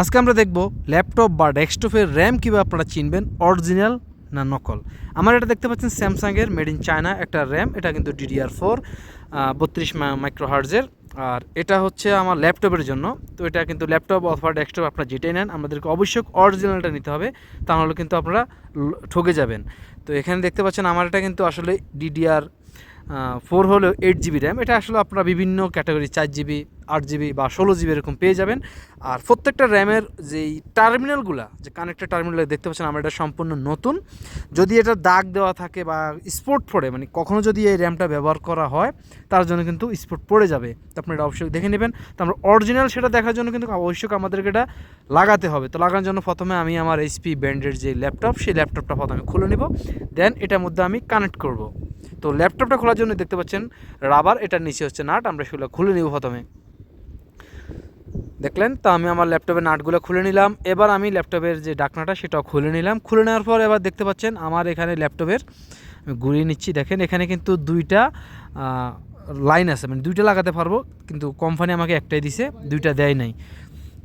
আজকে আমরা দেখব ল্যাপটপ বা ডেস্কটপের র্যাম কীভাবে আপনারা চিনবেন, অরিজিনাল না নকল। আমার এটা দেখতে পাচ্ছেন স্যামসাংয়ের মেড ইন চায়না একটা র্যাম, এটা কিন্তু ডিডিআর ফোর বত্রিশ মাইক্রো হার্জের আর এটা হচ্ছে আমার ল্যাপটপের জন্য। তো এটা কিন্তু ল্যাপটপ অথবা ডেস্কটপ আপনারা যেটাই নেন, আমাদেরকে অবশ্যই অরিজিনালটা নিতে হবে তাহলে কিন্তু আপনারা ঠকে যাবেন। তো এখানে দেখতে পাচ্ছেন আমার এটা কিন্তু আসলে ডিডিআর ফোর হলো এইট জিবি র্যাম এটা আসলে আপনারা বিভিন্ন ক্যাটাগরি চার জিবি আট জিবি বা ষোলো জিবি এরকম পেয়ে যাবেন। আর প্রত্যেকটা র্যামের যেই টার্মিনালগুলো যে কানেক্টেড টার্মিনাল দেখতে পাচ্ছেন, আমার এটা সম্পূর্ণ নতুন। যদি এটা দাগ দেওয়া থাকে বা স্পোর্ট পড়ে মানে কখনও যদি এই র্যামটা ব্যবহার করা হয়, তার জন্য কিন্তু স্পোর্ট পড়ে যাবে। তো আপনি এটা অবশ্যই দেখে নেবেন। তো আমরা অরিজিনাল সেটা দেখার জন্য কিন্তু অবশ্যই আমাদেরকে এটা লাগাতে হবে। তো লাগানোর জন্য প্রথমে আমি আমার এইচপি ব্র্যান্ডের যে ল্যাপটপ সেই ল্যাপটপটা প্রথমে খুলে নিব। দেন এটার মধ্যে আমি কানেক্ট করব। তো ল্যাপটপটা খোলার জন্য দেখতে পাচ্ছেন রাবার, এটার নিচে হচ্ছে নাট, আমরা সেগুলো খুলে নিব প্রথমে। দেখলেন? তো আমি আমার ল্যাপটপের নাটগুলো খুলে নিলাম। এবার আমি ল্যাপটপের যে ডাকনাটা, সেটাও খুলে নিলাম। খুলে নেওয়ার পর এবার দেখতে পাচ্ছেন আমার এখানে ল্যাপটপের, আমি ঘুরিয়ে নিচ্ছি। দেখেন, এখানে কিন্তু দুইটা লাইন আছে। মানে দুইটা লাগাতে পারব, কিন্তু কোম্পানি আমাকে একটাই দিছে, দুইটা দেয় নাই।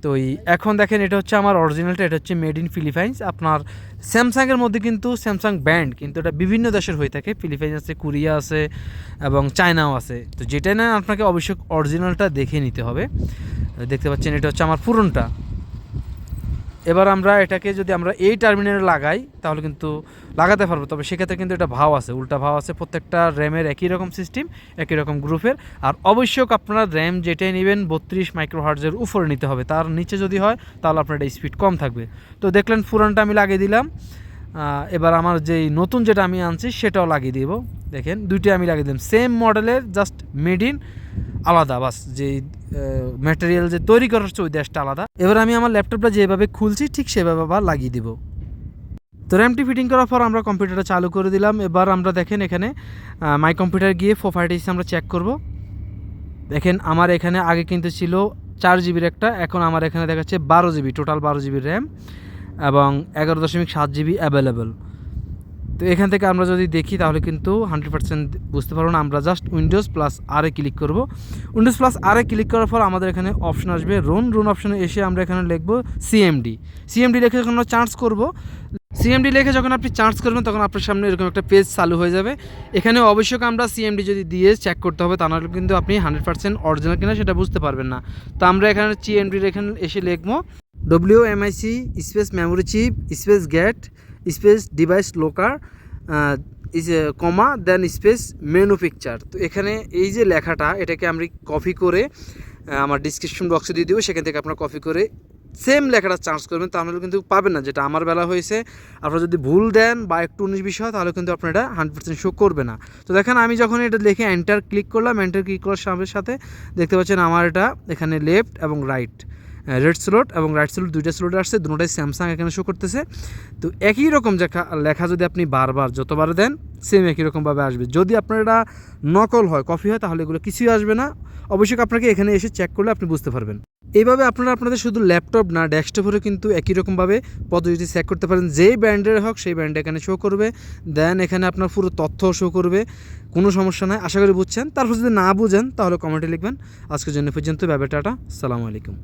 তো এই এখন দেখেন এটা হচ্ছে আমার অরিজিনালটা এটা হচ্ছে মেড ইন ফিলিপাইন্স আপনার স্যামসাংয়ের মধ্যে কিন্তু স্যামসাং ব্র্যান্ড কিন্তু এটা বিভিন্ন দেশের হয়ে থাকে। ফিলিপাইন্স আছে কোরিয়া আছে, এবং চায়নাও আছে। তো যেটা না আপনাকে অবশ্যই অরিজিনালটা দেখে নিতে হবে। দেখতে পাচ্ছেন, এটা হচ্ছে আমার পুরনটা। এবার আমরা এটাকে যদি আমরা এই টার্মিনালে লাগাই, তাহলে কিন্তু লাগাতে পারব। তবে সেক্ষেত্রে কিন্তু এটা ভাও আছে, উল্টা ভাও আছে। প্রত্যেকটা র্যামের একই রকম সিস্টেম একই রকম গ্রুপের। আর অবশ্যই আপনারা র্যাম যেটাই নেবেন, বত্রিশ মাইক্রো হার্জের উপরে নিতে হবে। তার নিচে যদি হয়, তাহলে আপনার এটা স্পিড কম থাকবে। তো দেখলেন পুরানটা আমি লাগিয়ে দিলাম। এবার আমার যেই নতুন যেটা আমি আনছি, সেটাও লাগিয়ে দিব। দেখেন, দুইটাই আমি লাগিয়ে দিলাম। সেম মডেলের জাস্ট মেড ইন আলাদা, বাস যে ম্যাটেরিয়াল যে তৈরি করা হচ্ছে ওই দেশটা আলাদা। এবার আমি আমার ল্যাপটপটা যেভাবে খুলছি, ঠিক সেভাবে আবার লাগিয়ে দিব। তো র্যামটি ফিটিং করার পর আমরা কম্পিউটারটা চালু করে দিলাম। এবার আমরা দেখেন এখানে মাই কম্পিউটার গিয়ে প্রোফাইটিস আমরা চেক করব। দেখেন আমার এখানে আগে কিন্তু ছিল চার জিবির একটা এখন আমার এখানে দেখাচ্ছে বারো জিবি টোটাল বারো জিবির র্যাম এবং এগারো দশমিক সাত জিবি অ্যাভেলেবেল তো এখান থেকে আমরা যদি দেখি, তাহলে কিন্তু হান্ড্রেড পার্সেন্ট বুঝতে পারব না। আমরা জাস্ট উইন্ডোজ প্লাস আরে ক্লিক করব। উইন্ডোজ প্লাস আরে ক্লিক করার পর আমাদের এখানে অপশন আসবে। রোন রোন অপশনে এসে আমরা এখানে লিখব সিএমডি সিএমডি লিখে যখন আমরা চার্জ করব সিএমডি লিখে যখন আপনি চার্জ করবেন, তখন আপনার সামনে এরকম একটা পেজ চালু হয়ে যাবে। এখানে অবশ্যই আমরা সিএমডি যদি দিয়ে চেক করতে হবে, তা নাহলে কিন্তু আপনি হান্ড্রেড পার্সেন্ট অরিজিনাল কিনা সেটা বুঝতে পারবেন না। তো আমরা এখানে সিএমডির এখানে এসে লিখব W MIC space memory chip space get space device locator comma, then space menu picture তো এখানে এই যে লেখাটা, এটাকে আমি কপি করে আমার ডিসক্রিপশন বক্সে দিয়ে দেবো, সেখান থেকে আপনারা কপি করে সেম লেখাটা চার্জ করবেন, তাহলে কিন্তু পাবেন না, যেটা আমার বেলা হয়েছে। আপনারা যদি ভুল দেন বা একটু উনিশ বিশ হয়, তাহলে কিন্তু আপনার এটা হান্ড্রেড পার্সেন্ট শো করবে না। তো দেখেন, আমি যখন এটা লিখে এন্টার ক্লিক করলাম এন্টার ক্লিক করার সাথে দেখতে পাচ্ছেন আমার এটা এখানে লেফট এবং রাইট রেড স্লট এবং রাইট স্লট দুইটা স্লট আসছে, দুটোটাই স্যামসাং এখানে শো করতেছে। তো একই রকম লেখা যদি আপনি বারবার, যতবার দেন সেম একই রকমভাবে আসবে। যদি আপনার এটা নকল হয় কপি হয়, তাহলে এগুলো কিছুই আসবে না। অবশ্যই আপনাকে এখানে এসে চেক করলে আপনি বুঝতে পারবেন। এইভাবে আপনারা আপনাদের শুধু ল্যাপটপ না ডেস্কটপেরও কিন্তু একই রকমভাবে পদ্ধতিতে চেক করতে পারেন। যেই ব্র্যান্ডের হোক, সেই ব্র্যান্ড এখানে শো করবে। দেন এখানে আপনার পুরো তথ্য শো করবে। কোনো সমস্যা নাই, আশা করি বুঝছেন। তারপর যদি না বুঝেন, তাহলে কমেন্টে লিখবেন। আজকের জন্য পর্যন্ত ব্যাপারটা সালামু আলাইকুম।